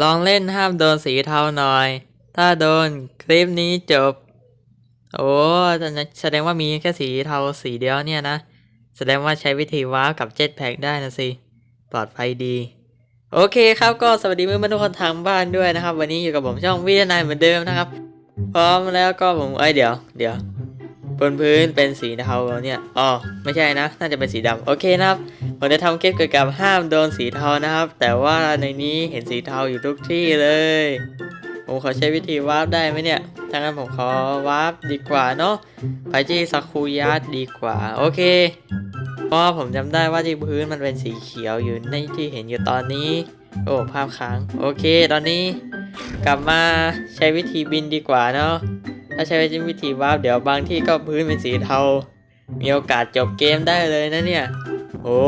ลองเล่นห้ามโดนสีเทาหน่อย ถ้าโดนคลิปนี้จบ โอ้แสดงว่ามีแค่สีเทาสีเดียวเนี่ยนะ แสดงว่าใช้วิธีว้ากับเจ็ตแพ็กได้นะสิ ปลอดภัยดี โอเคครับก็สวัสดีเพื่อนๆทุกคนทางบ้านด้วยนะครับ วันนี้อยู่กับผมช่องวิทยานายเหมือนเดิมนะครับ พร้อมแล้วก็ผมเอ้ยเดี๋ยวเดี๋ยว บนพื้นเป็นสีเทาเนี่ย อ๋อ ไม่ใช่นะ น่าจะเป็นสีดำโอเคนะครับ ผมจะทำคลิปเกี่ยวกับห้ามโดนสีเทานะครับ แต่ว่าในนี้เห็นสีเทาอยู่ทุกที่เลย ผมขอใช้วิธีวาร์ปได้ไหมเนี่ยถ้างั้นผมขอวาร์ปดีกว่าเนาะ ไปที่ซาคุยะดีกว่า โอเค เพราะผมจำได้ว่าที่พื้นมันเป็นสีเขียวอยู่ในที่เห็นอยู่ตอนนี้ โอ้ ภาพค้าง โอเค ตอนนี้ กลับมาใช้วิธีบินดีกว่าเนาะ ถ้าใช้วิธีวาร์ปเดี๋ยวบางที่ก็พื้นเป็นสีเทา มีโอกาสจบเกมได้เลยนะเนี่ย โอ้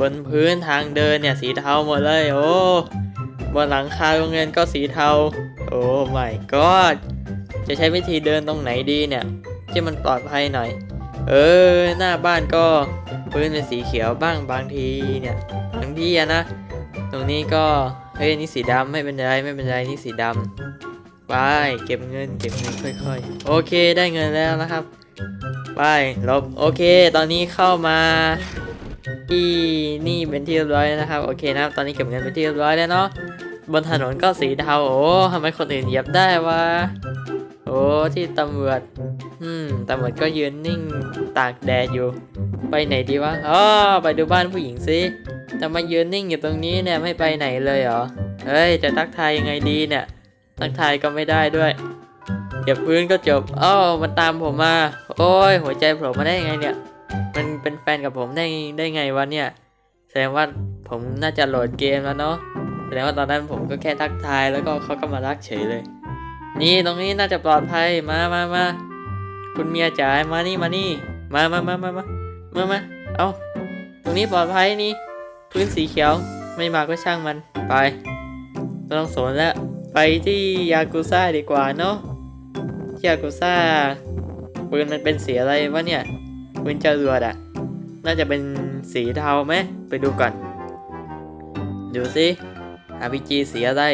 บนพื้นทางเดินเนี่ยสีเทาหมดเลย โอ้ บนหลังคาโรงเรียนก็สีเทา โอ้ my god จะใช้วิธีเดินตรงไหนดีเนี่ยที่มันปลอดภัยหน่อย เออ หน้าบ้านก็พื้นเป็นสีเขียวบ้างบางทีเนี่ยบางที่อะนะ ตรงนี้ก็เฮ้ยนี่สีดำไม่เป็นไรไม่เป็นไรนี่สีดำ ไปเก็บเงินเก็บเงินค่อยๆ โอเคได้เงินแล้วนะครับไปลบโอเค ตอนนี้เข้ามาที่นี่เป็นที่เรียบร้อยนะครับโอเคนะครับตอนนี้เก็บเงินเป็นที่เรียบร้อยแล้วเนาะบนถนนก็สีเทาโอ้ทำไมคนอื่นเหยียบได้วะโอ้ที่ตำรวจอืมตำรวจก็ยืนนิ่งตากแดดอยู่ ไปไหนดีวะอ๋อไปดูบ้านผู้หญิงสิจะมายืนนิ่งอยู่ตรงนี้เนี่ยไม่ไปไหนเลยเหรอเฮ้ยจะทักทายยังไงดีเนี่ย ทักทายก็ไม่ได้ด้วยเหยียบพื้นก็จบอ้าวมันตามผมมา โอ้ยหัวใจโผล่มาได้ยังไงเนี่ย มันเป็นแฟนกับผมได้ได้ไงวะเนี่ย แสดงว่าผมน่าจะโหลดเกมแล้วเนาะ แสดงว่าตอนนั้นผมก็แค่ทักทายแล้วก็เขาก็มารักเฉยเลย นี่ตรงนี้น่าจะปลอดภัย มามามาคุณเมียจ๋า มานี่มานี่ มามามามามามามาเอาตรงนี้ปลอดภัยนี่ พื้นสีเขียว ไม่มาก็ช่างมัน ไป ต้องสนแล้ว ไปที่ยากุซ่าดีกว่าเนาะยากุซ่าปืนมันเป็นสีอะไรวะเนี่ยปืนจรวดอะน่าจะเป็นสีเทาไหมไปดูก่อน ดูสิ RPG สีอะไร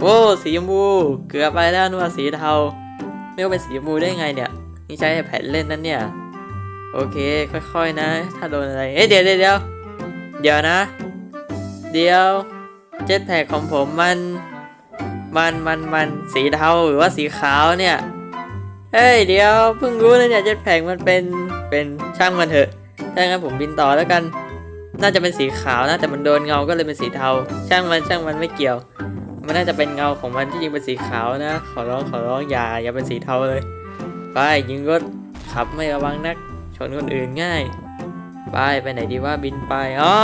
โอ้สีชมพูเกือบไปแล้วนึกว่าสีเทาไม่ว่าเป็นสีชมพูได้ไงเนี่ย นี่ใช้แผ่นเล่นนั่นเนี่ย โอเคค่อยๆนะ ถ้าโดนอะไร เอ๊ะเดี๋ยวเดี๋ยวเดี๋ยวนะ เดี๋ยวเจ็ตแพ็กของผมมัน มันมันมันสีเทาหรือว่าสีขาวเนี่ย เฮ้ยเดี๋ยวเพิ่งรู้นะเนี่ยเจ็ตแพ็กมันเป็นเป็นช่างมันเถอะถ้างั้นผมบินต่อแล้วกัน น่าจะเป็นสีขาวนะแต่มันโดนเงาก็เลยเป็นสีเทา ช่างมันช่างมันไม่เกี่ยว มันน่าจะเป็นเงาของมันที่จริงเป็นสีขาวนะ ขอร้องขอร้องอย่าอย่าเป็นสีเทาเลยไปยิงรถขับไม่ระวังนัก ชนคนอื่นง่ายไปไปไหนดีว่าบินไปอ๋อ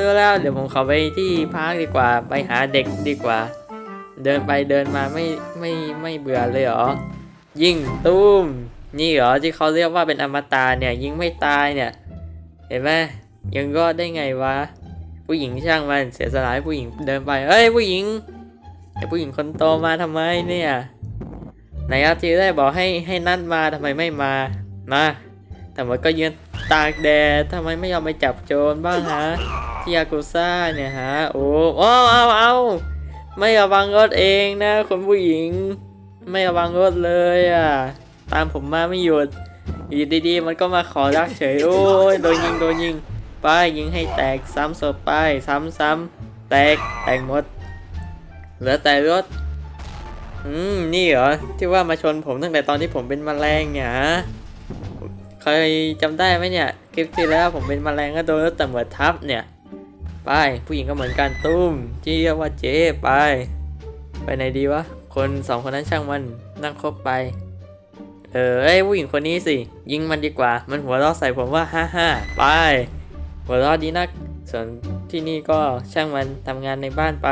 รู้แล้ว เดี๋ยวผมขอไปที่พาร์คดีกว่า ไปหาเด็กดีกว่า เดินไปเดินมาไม่ไม่ไม่เบื่อเลยเหรอ ยิงตุ้ม นี่เหรอที่เขาเรียกว่าเป็นอมตะเนี่ย ยิงไม่ตายเนี่ย เห็นไหมยังรอดได้ไงวะ ผู้หญิงช่างมันเสียสละให้ผู้หญิงเดินไปเอ้ยผู้หญิงไอ้ผู้หญิงคนโตมาทำไมเนี่ยไหนอาทีได้บอกให้ให้นัดมาทำไมไม่มามาแต่ว่าก็ยืนตากแดดทำไมไม่ยอมไปจับโจรบ้างฮะที่ยากุซ่าเนี่ยฮะโอ้โอ้เอาเอา ไม่ระวังรถเองนะคนผู้หญิง ไม่ระวังรถเลยอะ ตามผมมาไม่หยุดอยู่ดีๆมันก็มาขอรักเฉยโอ้ยโดนยิงโดนยิงไปยิงให้แตกซ้ำศพไปซ้ำซ้ำๆแตกแตกหมด เหลือแต่รถอืมนี่เหรอที่ว่ามาชนผมตั้งแต่ตอนที่ผมเป็นแมลงเนี่ยฮะเคยจำได้ไหมเนี่ยคลิปที่แล้วผมเป็นแมลงก็โดนรถตำรวจทับเนี่ย ไป ผู้หญิงก็เหมือนกันตุ้มที่เรียกว่าเจ๊ไป ไปไหนดีวะ คนสองคนนั้นช่างมันนั่งคบไป เออไอ้ผู้หญิงคนนี้สิ ยิงมันดีกว่า มันหัวเราะใส่ผมว่าฮ่าฮ่าไป หัวเราะดีนัก ส่วนที่นี่ก็ช่างมันทำงานในบ้านไป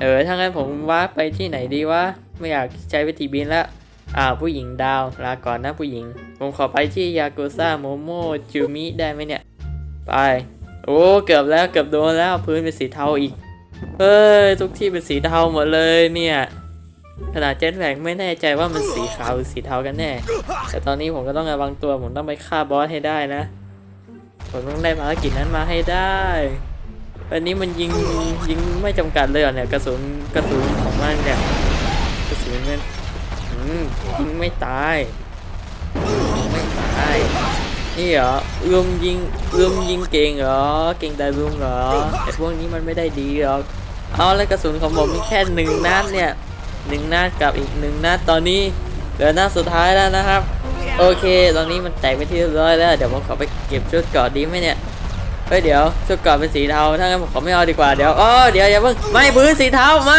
เออถ้างั้นผมว่าไปที่ไหนดีวะ ไม่อยากใช้วิธีบินแล้วอ่าวผู้หญิงดาวลาก่อนนะผู้หญิง ผมขอไปที่ยากุซ่าโมโมจูมิได้ไหมเนี่ย ไป โอ้เกือบแล้วเกือบโดนแล้วพื้นเป็นสีเทาอีกเฮ้ยทุกที่เป็นสีเทาหมดเลยเนี่ยขนาดเจ็ตแบกไม่แน่ใจว่ามันสีขาวหรือสีเทากันแน่ แต่ตอนนี้ผมก็ต้องระวังตัวผมต้องไปฆ่าบอสให้ได้นะผมต้องได้ภารกิจนั้นมาให้ได้อันนี้มันยิงยิงไม่จำกัดเลยเหรอเนี่ยกระสุนกระสุนของมันเนี่ยกระสุนมันยิงไม่ตาย นี่เหรอลุงยิงลุงยิงเก่งเหรอ เก่งแต่ลุงเหรอไอ้พวกนี้มันไม่ได้ดีหรอกเอาแล้วกระสุนของผมมีแค่หนึ่งนัดเนี่ยหนึ่งนัดกับอีกหนึ่งนัดตอนนี้เหลือนัดสุดท้ายแล้วนะครับ โอเค ตอนนี้มันแตกไปที่เรียบร้อยแล้วเดี๋ยวผมขอไปเก็บชุดกราะดีไหมเนี่ยเฮ้ยเดี๋ยวชุดกราะเป็นสีเทาถ้างั้นผมขอไม่เอาดีกว่าเดี๋ยวอ๋อเดี๋ยวอย่าเพิ่งไม่พื้นสีเทามา